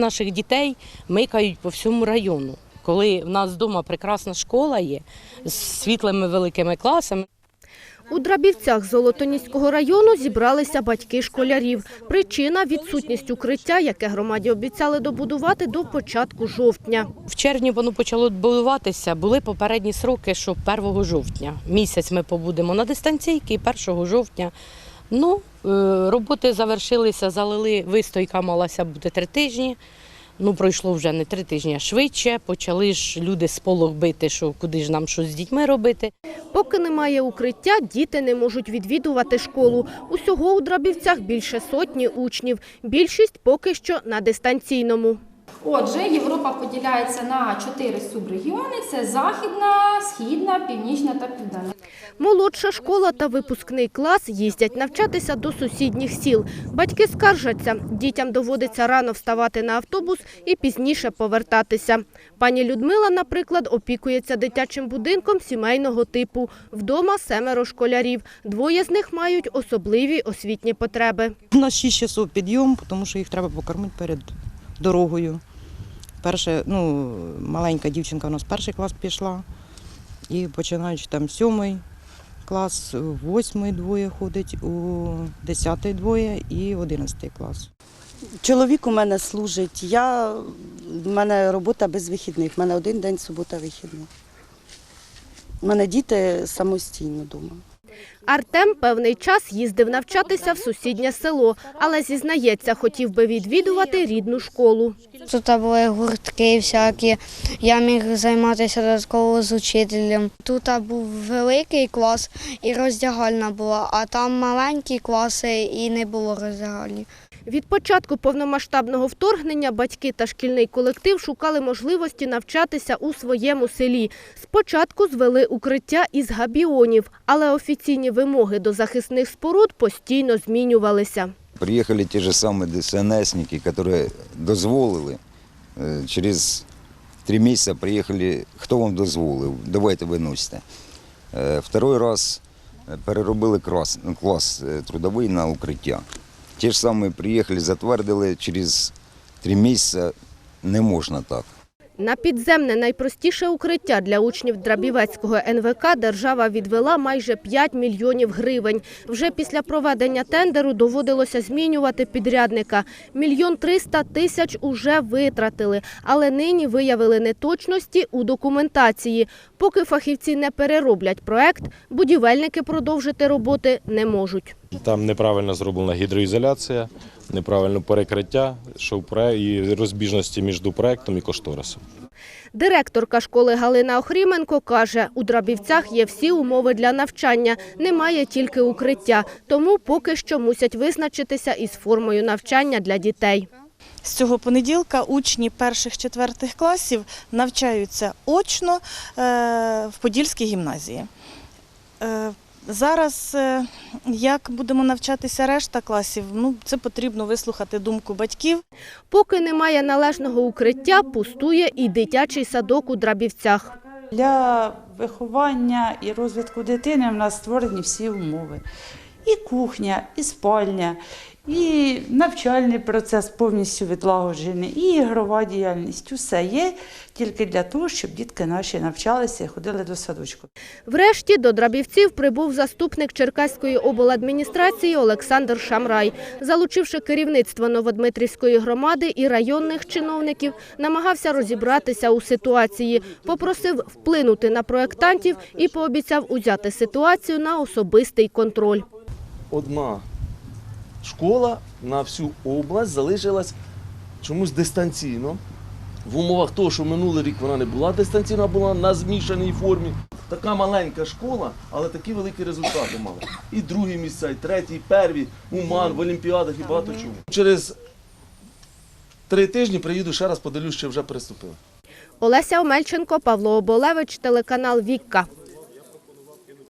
наших дітей микають по всьому району. Коли в нас вдома прекрасна школа є з світлими великими класами. У Драбівцях Золотоніського району зібралися батьки школярів. Причина – відсутність укриття, яке громаді обіцяли добудувати до початку жовтня. В червні воно почало будуватися. Були попередні сроки, що 1 жовтня. Місяць ми побудемо на дистанційці, і 1 жовтня. Ну, е, роботи завершилися, залили, вистойка малася бути три тижні. Ну, пройшло вже не три тижні, а швидше. Почали ж люди з полох бити, що куди ж нам щось з дітьми робити. Поки немає укриття, діти не можуть відвідувати школу. Усього у Драбівцях більше сотні учнів. Більшість поки що на дистанційному. Отже, Європа поділяється на чотири субрегіони: це західна, східна, північна та південна. Молодша школа та випускний клас їздять навчатися до сусідніх сіл. Батьки скаржаться, дітям доводиться рано вставати на автобус і пізніше повертатися. Пані Людмила, наприклад, опікується дитячим будинком сімейного типу. Вдома семеро школярів. Двоє з них мають особливі освітні потреби. У нас 6 часов підйом, тому що їх треба покормити перед дорогою. Перше, ну, маленька дівчинка у нас перший клас пішла. І починаючи там сьомий клас, восьмий двоє ходить, у десятий двоє і одинадцятий клас. Чоловік у мене служить. Я, в мене робота без вихідних. У мене один день субота вихідний. У мене діти самостійно вдома. Артем певний час їздив навчатися в сусіднє село, але зізнається, хотів би відвідувати рідну школу. Тут були гуртки всякі, я міг займатися додатково з учителем. Тут був великий клас і роздягальна була, а там маленькі класи і не було роздягальні. Від початку повномасштабного вторгнення батьки та шкільний колектив шукали можливості навчатися у своєму селі. Спочатку звели укриття із габіонів, але офіційні вимоги до захисних споруд постійно змінювалися. Приехали те же самые ДСНСники, которые дозволили. Е, Через три місяці приїхали, хто вам дозволив, давайте виносите. Е, Второй раз е, переробили клас, клас трудовий на укриття. Ті ж самі приїхали, затвердили, через три місяці не можна так. На підземне найпростіше укриття для учнів Драбівецького НВК держава відвела майже 5 мільйонів гривень. Вже після проведення тендеру доводилося змінювати підрядника. Мільйон триста тисяч уже витратили, але нині виявили неточності у документації. Поки фахівці не перероблять проект, будівельники продовжити роботи не можуть. Там неправильно зроблена гідроізоляція, неправильне перекриття, що і розбіжності між проектом і кошторисом. Директорка школи Галина Охріменко каже, у Драбівцях є всі умови для навчання, немає тільки укриття, тому поки що мусять визначитися із формою навчання для дітей. З цього понеділка учні перших-четвертих класів навчаються очно е, в Подільській гімназії. Зараз, е, як будемо навчатися решта класів, ну це потрібно вислухати думку батьків. Поки немає належного укриття, пустує і дитячий садок у Драбівцях. Для виховання і розвитку дитини в нас створені всі умови. І кухня, і спальня, і навчальний процес повністю відлагоджений, і ігрова діяльність. Усе є тільки для того, щоб дітки наші навчалися і ходили до садочку. Врешті до Драбівців прибув заступник Черкаської обладміністрації Олександр Шамрай. Залучивши керівництво Новодмитрівської громади і районних чиновників, намагався розібратися у ситуації, попросив вплинути на проєктантів і пообіцяв узяти ситуацію на особистий контроль. одна школа на всю область залишилась чомусь дистанційно. В умовах того, що минулий рік вона не була дистанційна, була на змішаній формі. Така маленька школа, але такі великі результати мала. І другі місця, і треті, і перві, Уман, в Олімпіадах і багато чого. Через три тижні приїду ще раз, подивлюсь, чи вже приступили. Олеся Омельченко, Павло Оболевич, телеканал Вікка.